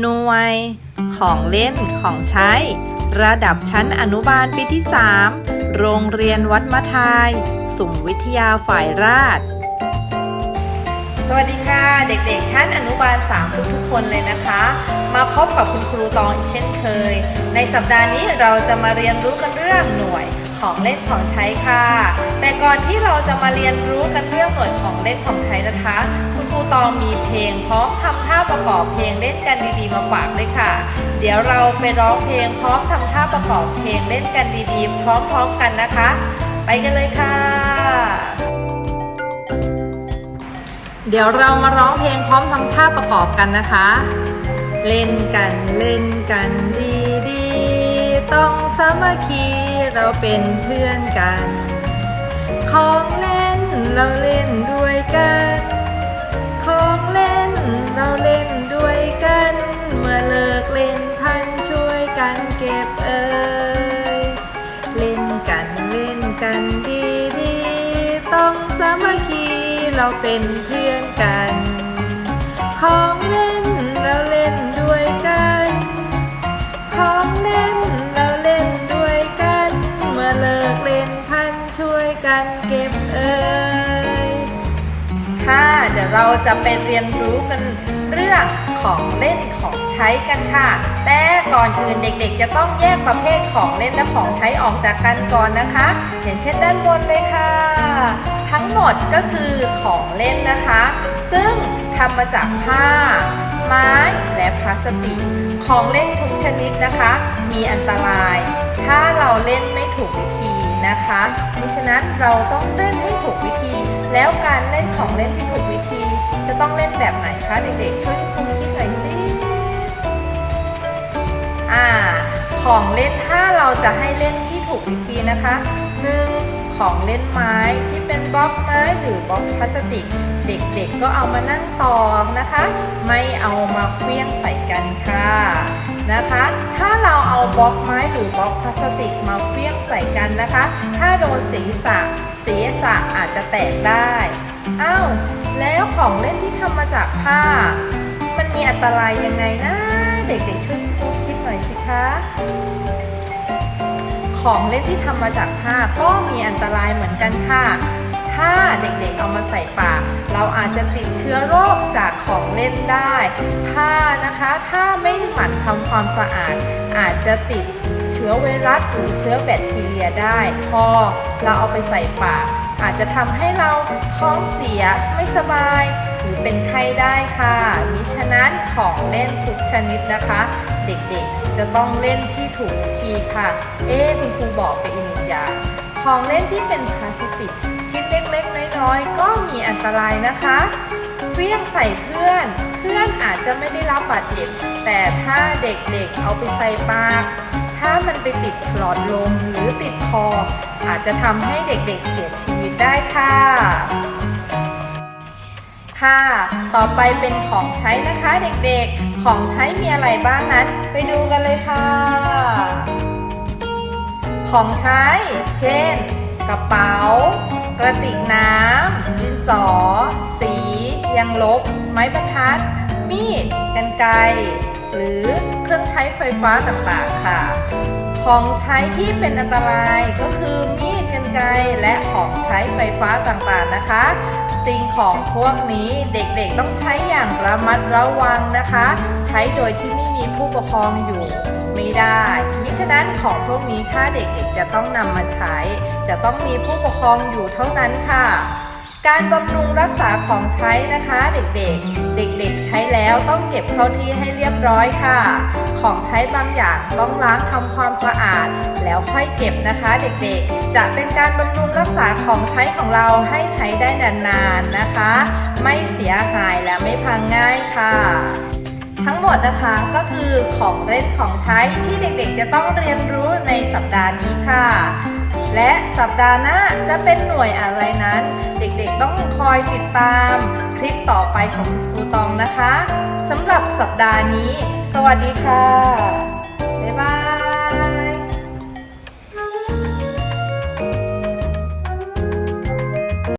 หน่วย ของเล่นของใช้ ระดับชั้นอนุบาลปีที่ 3 โรงเรียนวัดมะทายสุ่มวิทยาฝ่ายราช สวัสดีค่ะ เด็กๆ ชั้นอนุบาล 3 ทุกๆคนเลยนะคะ มาพบกับคุณครูตองอีกเช่นเคย ในสัปดาห์นี้เราจะมาเรียนรู้กันเรื่องหน่วยของเล่นของใช้ค่ะ แต่ก่อนที่เราจะมาเรียนรู้กันเรื่องหน่วยของเล่นของใช้นะคะคุณ ตองมีเพลงพร้อมทำท่าประกอบเพลงเล่นกันดีๆมาฝากด้วยค่ะ เดี๋ยวเราไปร้องเพลงพร้อมทำท่าประกอบเพลงเล่นกันดีๆ พร้อมๆกันนะคะ ไปกันเลยค่ะ เดี๋ยวเรามาร้องเพลงพร้อมทำท่าประกอบกันนะคะ เล่นกันเล่นกันดีๆ ต้องสามัคคีเราเป็นเพื่อนกัน ของเล่นเราเล่นด้วยกัน เราเล่นด้วยกัน เมื่อเลิกเล่นพันช่วยกันเก็บเอ่ยเล่นกันเล่นกันดีดีต้องสามัคคีเราเป็นเพื่อนกัน ของเล่นเราเล่นด้วยกัน ของเล่นเราเล่นด้วยกัน เมื่อเลิกเล่นพันช่วยกันเก็บเอ่ย ค่ะ เดี๋ยวเราจะไปเรียนรู้กันเรื่องของเล่นของใช้กันค่ะ แต่ก่อนอื่นเด็กๆ จะต้องแยกประเภทของเล่นและของใช้ออกจากกันก่อนนะคะ อย่างเช่นด้านบนเลยค่ะ ทั้งหมดก็คือของเล่นนะคะ ซึ่งทำมาจากผ้า ไม้และพลาสติก ของเล่นทุกชนิดนะคะ มีอันตราย ถ้าเราเล่นไม่ถูกวิธีนะคะมิฉะนั้นเราต้องเล่นให้ถูกวิธี แล้วการเล่นของเล่นที่ถูกวิธี จะต้องเล่นแบบไหนคะเด็กๆ ช่วยคุณครูคิดหน่อยสิอ่าของเล่นถ้าเราจะให้เล่นที่ถูกวิธีนะคะหนึ่ง ของเล่นไม้ที่เป็นบล็อกไม้หรือบล็อกพลาสติก เด็กๆก็เอามานั่งตอกนะคะ ไม่เอามาเคลี้ยงใส่กันค่ะนะคะ ถ้าเราเอาบล็อกไม้หรือบล็อกพลาสติกมาเคลี้ยงใส่กันนะคะ ถ้าโดนศีรษะศีรษะอาจจะแตกได้อ้าวแล้วของเล่นที่ทำมาจากผ้า มันมีอันตรายยังไงนะ เด็กๆช่วยครูคิดหน่อยสิคะ ของเล่นที่ทำมาจากผ้าก็มีอันตรายเหมือนกันค่ะ ถ้าเด็กๆเอามาใส่ปาก เราอาจจะติดเชื้อโรคจากของเล่นได้ ผ้านะคะ ถ้าไม่หมั่นทำความสะอาด อาจจะติดเชื้อไวรัสหรือเชื้อแบคทีเรียได้ พอเราเอาไปใส่ปาก อาจจะทำให้เราท้องเสียไม่สบาย หรือเป็นไข้ได้ค่ะมิฉะนั้นของเล่นทุกชนิดนะคะ เด็กๆจะต้องเล่นที่ถูกวิธี ค่ะ เอ๊คุณครูบอกไปอีกหนึ่งอย่าง ของเล่นที่เป็นพลาสติกชิ้นเล็กๆ น้อยๆ ก็มีอันตรายนะคะเฟี้ยงใส่เพื่อน เพื่อนอาจจะไม่ได้รับบาดเจ็บ แต่ถ้าเด็กๆ เอาไปใส่ปาก ถ้ามันไปติดหลอดลมหรือติดคอ อาจจะทำให้เด็กๆ เสียชีวิตได้ค่ะ ค่ะ ต่อไปเป็นของใช้นะคะเด็กๆ ของใช้มีอะไรบ้างนั้น ไปดูกันเลยค่ะ ของใช้ เช่น กระเป๋า กระติกน้ำดินสอ สียางลบ ไม้บรรทัด มีด กันไกรหรือเครื่องใช้ไฟฟ้าต่างๆ ค่ะ ของใช้ที่เป็นอันตรายก็คือมีด กันไกรและของใช้ไฟฟ้าต่างๆ นะคะ สิ่งของพวกนี้เด็กๆต้องใช้อย่างระมัดระวังนะคะ ใช้โดยที่ไม่มีผู้ปกครองอยู่ไม่ได้มิฉะนั้นของพวกนี้ถ้าเด็กๆจะต้องนำมาใช้ จะต้องมีผู้ปกครองอยู่เท่านั้นค่ะ การบำรุงรักษาของใช้นะคะ เด็กๆ เด็กๆ ใช้แล้วต้องเก็บเข้าที่ให้เรียบร้อยค่ะ ของใช้บางอย่างต้องล้างทำความสะอาด แล้วค่อยเก็บนะคะ เด็กๆ จะเป็นการบำรุงรักษาของใช้ของเราให้ใช้ได้นานๆนะคะ ไม่เสียหายและไม่พังง่ายค่ะทั้งหมดนะคะก็คือของเล่นของใช้ที่เด็กๆ จะต้องเรียนรู้ในสัปดาห์นี้ค่ะ และสัปดาห์หน้าจะเป็นหน่วยอะไรนั้น เด็กๆต้องคอยติดตามคลิปต่อไปของครูตองนะคะสำหรับสัปดาห์นี้ สวัสดีค่ะ